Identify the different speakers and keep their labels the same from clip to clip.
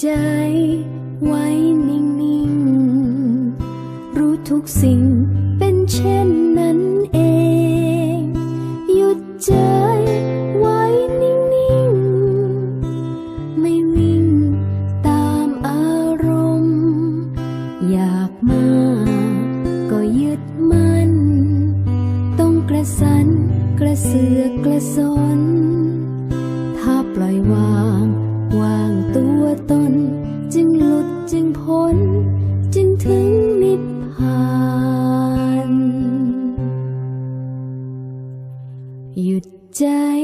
Speaker 1: ใจไว้นิ่งๆ รู้ทุกสิ่ง ห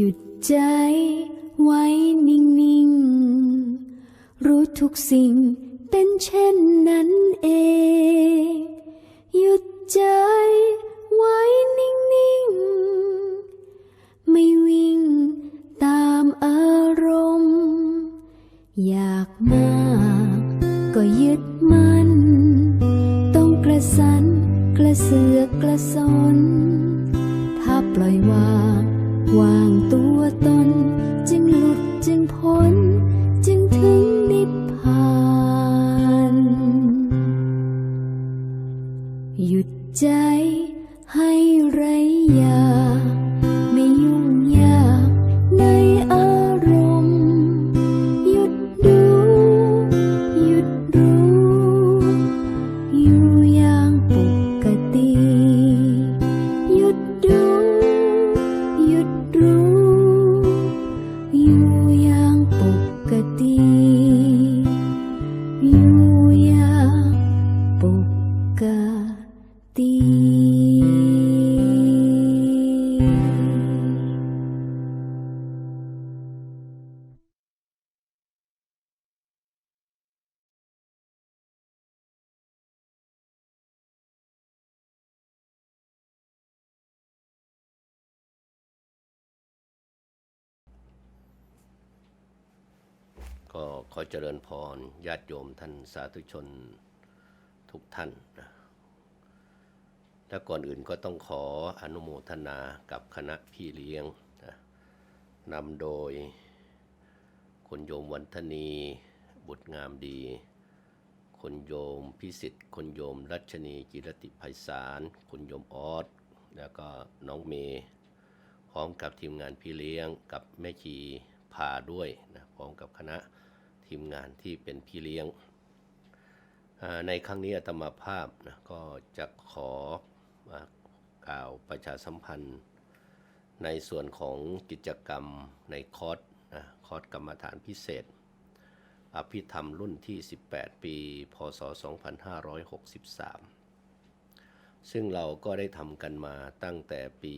Speaker 1: หยุดใจไว้นิ่งๆ รู้ทุกสิ่งเป็นเช่นนั้นเอง หยุดใจไว้นิ่งๆ ไม่วิ่งตามอารมณ์ อยากมากก็ยึดมันต้องกระสันกระเสือกกระสน ถ้าปล่อยวาง วางตัวตน จึงหลุดจึงพ้น จึงถึงนิพพานหยุดใจให้ไรอยา ก็
Speaker 2: ขอเจริญพรญาติโยมท่านสาธุชนทุกท่านนะและก่อนอื่นก็ต้องขออนุโมทนากับคณะพี่เลี้ยงนะนำโดยคุณโยมวันธนี บุตรงามดีคุณโยมพิสิทธิ์คุณโยมรัชนีจิรติไพศาลคุณโยมออสแล้วก็น้องเมย์พร้อมกับทีมงานพี่เลี้ยงกับแม่ชีพาด้วยนะพร้อมกับคณะ ทีมงานที่เป็นพี่เลี้ยง ในครั้งนี้อาตมาภาพนะก็จะขอกล่าวประชาสัมพันธ์ ในส่วนของกิจกรรมในคอร์สนะคอร์สกรรมฐานพิเศษ อภิธรรมรุ่นที่ 18 ปี พศ 2563 ซึ่งเราก็ได้ทำกันมาตั้งแต่ปี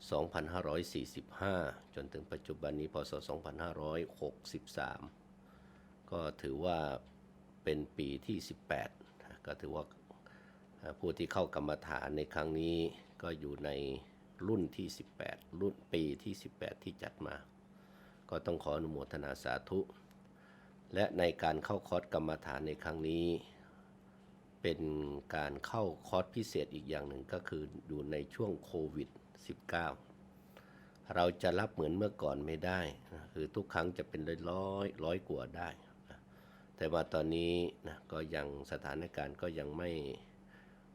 Speaker 2: 2545 จนถึงปัจจุบันนี้พศ 2563 ก็ถือว่าเป็นปีที่ 18 ก็ถือว่าผู้ที่เข้ากรรมฐานในครั้งนี้ก็อยู่ในรุ่นที่ 18 รุ่นปีที่ 18 ที่จัดมา ก็ต้องขออนุโมทนาสาธุ และในการเข้าคอร์สกรรมฐานในครั้งนี้ เป็นการเข้าคอร์สพิเศษอีกอย่างหนึ่งก็คืออยู่ในช่วงโควิด -19 เราจะรับเหมือนเมื่อก่อนไม่ได้นะคือทุกครั้งจะเป็นร้อยร้อยร้อยกว่าได้นะแต่ว่าตอนนี้นะก็ยังสถานการณ์ก็ยังไม่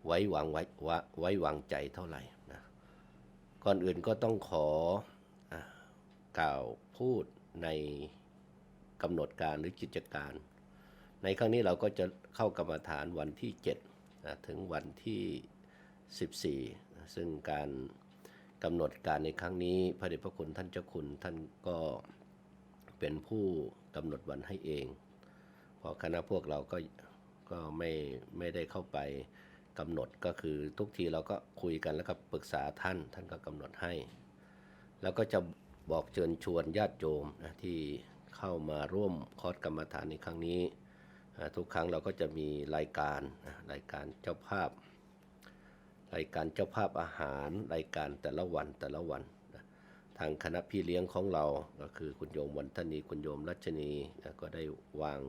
Speaker 2: ไว้วางไว้วไว้วางใจเท่าไหร่นะก่อนอื่นก็ต้องขอกล่าวพูดในกำหนดการหรือกิจการ ในครั้งนี้เราก็จะเข้ากรรมฐานวันที่7นะถึงวันที่ 14 ซึ่งการ กำหนดการในครั้งนี้พระเดชพระคุณท่านเจ้าคุณท่านก็เป็นผู้กำหนดวันให้เองเพราะคณะพวกเราก็ก็ไม่ไม่ได้เข้าไปกำหนดก็คือทุกทีเราก็คุยกันแล้วก็ปรึกษาท่านท่านก็กำหนดให้ แล้วก็จะบอกเชิญชวนญาติโยมนะที่เข้ามาร่วมคอร์สกรรมฐานในครั้งนี้ ทุกครั้งเราก็จะมีรายการรายการเจ้าภาพ รายการเจ้าภาพอาหารรายการแต่ละวันแต่ละวันนะทางคณะพี่เลี้ยงของเราก็คือคุณโยมวันธนีคุณโยมรัชนีนะก็ได้วาง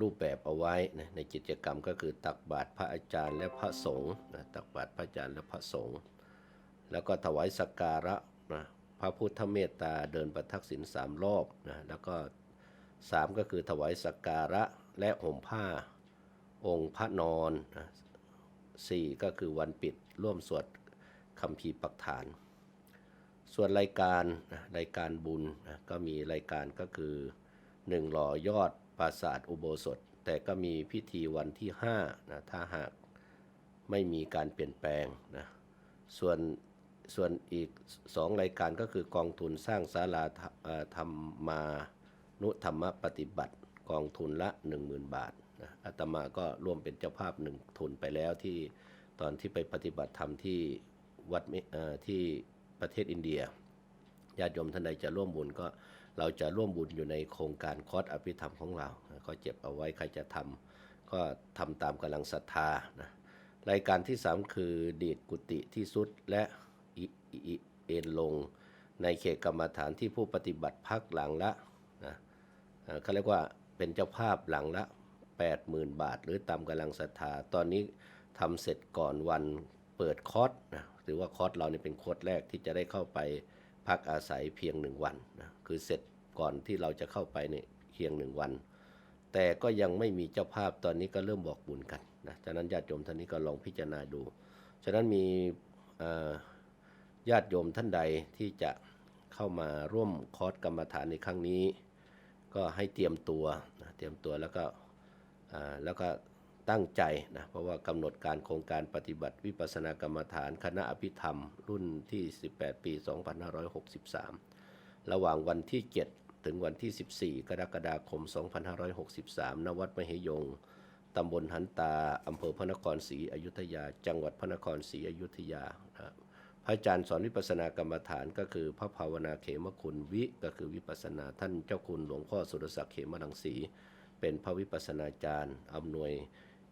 Speaker 2: รูปแบบเอาไว้นะในกิจกรรมก็คือตักบาตรพระอาจารย์และพระสงฆ์นะตักบาตรพระอาจารย์และพระสงฆ์แล้วก็ถวายสักการะนะพระพุทธเมตตาเดินประทักษิณสามรอบนะแล้วก็สามก็คือถวายสักการะและห่มผ้าองค์พระนอนนะ สี่ก็คือวันปิดร่วมสวดคำพีปักฐาน ส่วนรายการรายการบุญก็มีรายการก็คือหนึ่งหล่อยอดปราสาทอุโบสถ แต่ก็มีพิธีวันที่5นะถ้าหากไม่มีการเปลี่ยนแปลงนะส่วนส่วนอีกสองรายการก็คือกองทุนสร้างศาลาธรรมานุธรรมปฏิบัติกองทุนละ 10,000 บาท อาตมาก็ร่วมเป็นเจ้าภาพหนึ่งทุนไปแล้วที่ตอนที่ไปปฏิบัติธรรมที่วัดที่ประเทศอินเดียญาติโยมท่านใดจะร่วมบุญก็เราจะร่วมบุญอยู่ในโครงการคอร์สอภิธรรมของเราก็เจ็บเอาไว้ใครจะทำก็ทำตามกำลังศรัทธานะรายการที่ 3 คือดีดกุฏิที่สุดและเอ็นลง ในเขตกรรมฐานที่ผู้ปฏิบัติพักหลังละนะเขาเรียกว่าเป็นเจ้าภาพหลังละ 80,000 บาท หรือตามกำลังศรัทธา ตอนนี้ทำเสร็จก่อนวันเปิดคอร์สนะถือว่าคอร์สเราเนี่ยเป็นคอร์สแรกที่จะได้เข้าไปพักอาศัยเพียงหนึ่งวันนะคือเสร็จก่อนที่เราจะเข้าไปเนี่ยเพียงหนึ่งวัน แต่ก็ยังไม่มีเจ้าภาพตอนนี้ก็เริ่มบอกบุญกันนะฉะนั้นญาติโยมท่านนี้ก็ลองพิจารณาดู ฉะนั้นมีญาติโยมท่านใดที่จะเข้ามาร่วมคอร์สกรรมฐานในครั้งนี้ ก็ให้เตรียมตัวนะเตรียมตัวแล้วก็ แล้วก็ตั้งใจนะเพราะว่ากำหนดการโครงการปฏิบัติวิปัสสนากรรมฐานคณะอภิธรรม รุ่นที่ 18 ปี 2563 ระหว่างวันที่ 7 ถึงวันที่ 14 กรกฎาคม 2563 ณ วัดมเหยงตำบลหันตา อำเภอพระนครศรีอยุธยา จังหวัดพระนครศรีอยุธยา พระอาจารย์สอนวิปัสสนากรรมฐานก็คือพระภาวนาเขมคุณวิ ก็คือวิปัสสนาท่านเจ้าคุณหลวงพ่อสุรศักดิ์เขมรังสี เป็นพระวิปัสนาจารย์อำนวย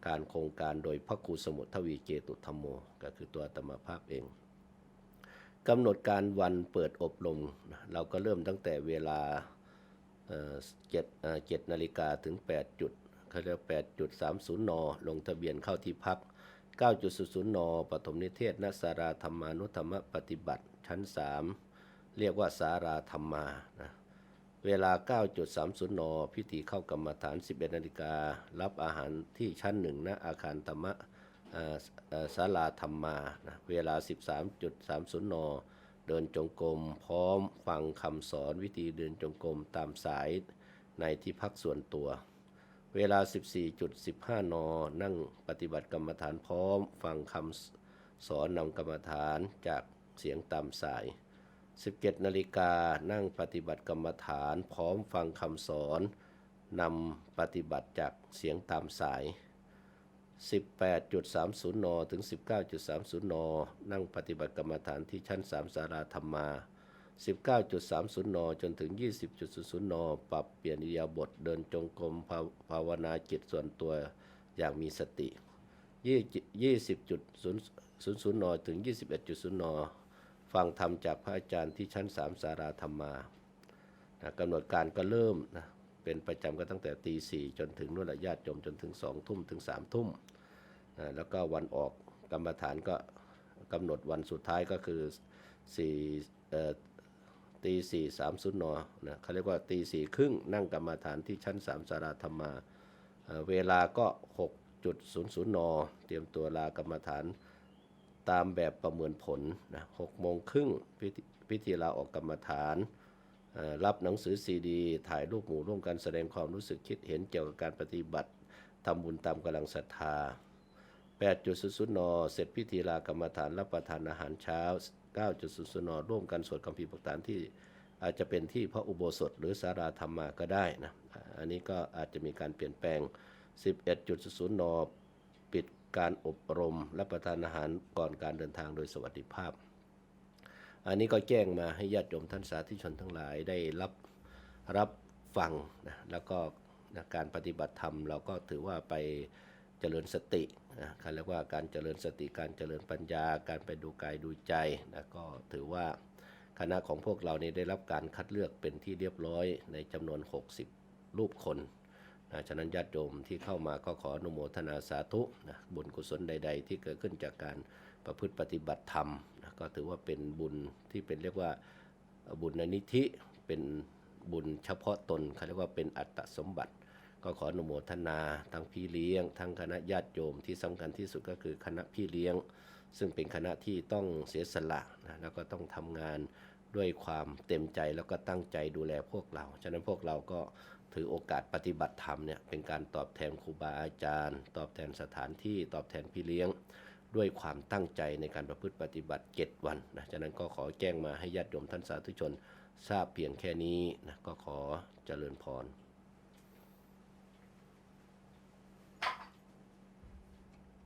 Speaker 2: การโครงการโดยพระครูสมุทรทวีเจตุธรรมโม ก็คือตัวอาตมภาพเองกำหนดการวันเปิดอบรม เราก็เริ่มตั้งแต่เวลาเจ็ดเจ็ดนาฬิกาถึง 8 จุดเขาเรียก8จุด30นลงทะเบียนเข้าที่พัก 9.00นปฐมนิเทศนสาราธรรมานุธรรมปฏิบัติชั้น 3 เรียกว่าสาราธรรมานะ เวลา 9.30 น พิธีเข้ากรรมฐาน 11 นาฬิกา รับอาหารที่ชั้นหนึ่งณอาคารธรรมะศาลาธรรมานะเวลา 13.30 น เดินจงกรม พร้อมฟังคำสอนวิธีเดินจงกรมตามสายในที่พักส่วนตัว เวลา 14.15 น นั่งปฏิบัติกรรมฐานพร้อม ฟังคำสอนนำกรรมฐานจากเสียงตามสาย 17นาฬิกานั่งปฏิบัติกรรมฐาน พร้อมฟังคำสอนนำปฏิบัติจากเสียงตามสาย 18.30 น ถึง 19.30 น นั่งปฏิบัติกรรมฐานที่ชั้น3สาราธรรมา 19.30 น จนถึง 20.00 น ปรับเปลี่ยนอิยาบถเดินจงกรมภาภาวนาจิตส่วนตัวอย่างมีสติ 20.00 น ถึง 21.00 น ฟังธรรมจากพระอาจารย์ที่ชั้น3สาราธรรมานะกำหนดการก็เริ่มนะเป็นประจำก็ตั้งแต่ตีสี่จนถึงนู่นแหละญาติโยมจนถึงสองทุ่มถึงสามทุ่มนะแล้วก็วันออกกรรมฐานก็กำหนดวันสุดท้ายก็คือสี่ตีสี่สามสุนนนะเขาเรียกว่าตีสี่ครึ่งนั่งกรรมฐานที่ชั้นสามสาราธรรมาเวลาก็หกจุดศูนย์ศูนย์นเตรียมตัวลากรรมฐาน ตามแบบประเมินผลนะหกโมงครึ่งพิธีพิธีลาออกกรรมฐาน รับหนังสือซีดี ถ่ายรูปหมู่ร่วมกันแสดงความรู้สึกคิดเห็นเกี่ยวกับการปฏิบัติทำบุญตามกำลังศรัทธา8.00น เสร็จพิธีลากรรมฐานรับประทานอาหารเช้า 9.00น ร่วมกันสวดคัมภีร์ประฐานที่อาจจะเป็นที่พระอุโบสถ หรือสาราธรรมาก็ได้นะ อันนี้ก็อาจจะมีการเปลี่ยนแปลง 11.00น การอบรมและประทานอาหารก่อนการเดินทางโดยสวัสดิภาพ อันนี้ก็แจ้งมาให้ญาติโยมท่านสาธุชนทั้งหลายได้รับรับฟังนะแล้วก็นะการปฏิบัติธรรมเราก็ถือว่าไปเจริญสตินะเขาเรียกว่าการเจริญสติการเจริญปัญญา การไปดูกายดูใจนะก็ถือว่าคณะของพวกเรานี่ได้รับการคัดเลือกเป็นที่เรียบร้อยในจำนวน 60 รูปคน นะฉะนั้นญาติโยมที่เข้ามาก็ขออนุโมทนาสาธุนะบุญกุศลใด ๆ ที่เกิดขึ้นจากการประพฤติปฏิบัติธรรมนะก็ถือว่าเป็นบุญที่เป็นเรียกว่าบุญในนิธิเป็นบุญเฉพาะตนเขาเรียกว่าเป็นอัตสมบัติ ก็ขออนุโมทนาทั้งพี่เลี้ยง ทั้งคณะญาติโยมที่สำคัญที่สุดก็คือคณะพี่เลี้ยง ซึ่งเป็นคณะที่ต้องเสียสละนะแล้วก็ต้องทำงาน ด้วยความเต็มใจแล้วก็ตั้งใจดูแลพวกเรา ฉะนั้นพวกเราก็ถือโอกาสปฏิบัติธรรมเนี่ยเป็นการตอบแทนครูบาอาจารย์ ตอบแทนสถานที่ตอบแทนพี่เลี้ยง ด้วยความตั้งใจในการประพฤติปฏิบัติ 7 วันนะฉะนั้นก็ขอแจ้งมาให้ญาติโยมท่านสาธุชน ทราบเพียงแค่นี้นะก็ขอเจริญพร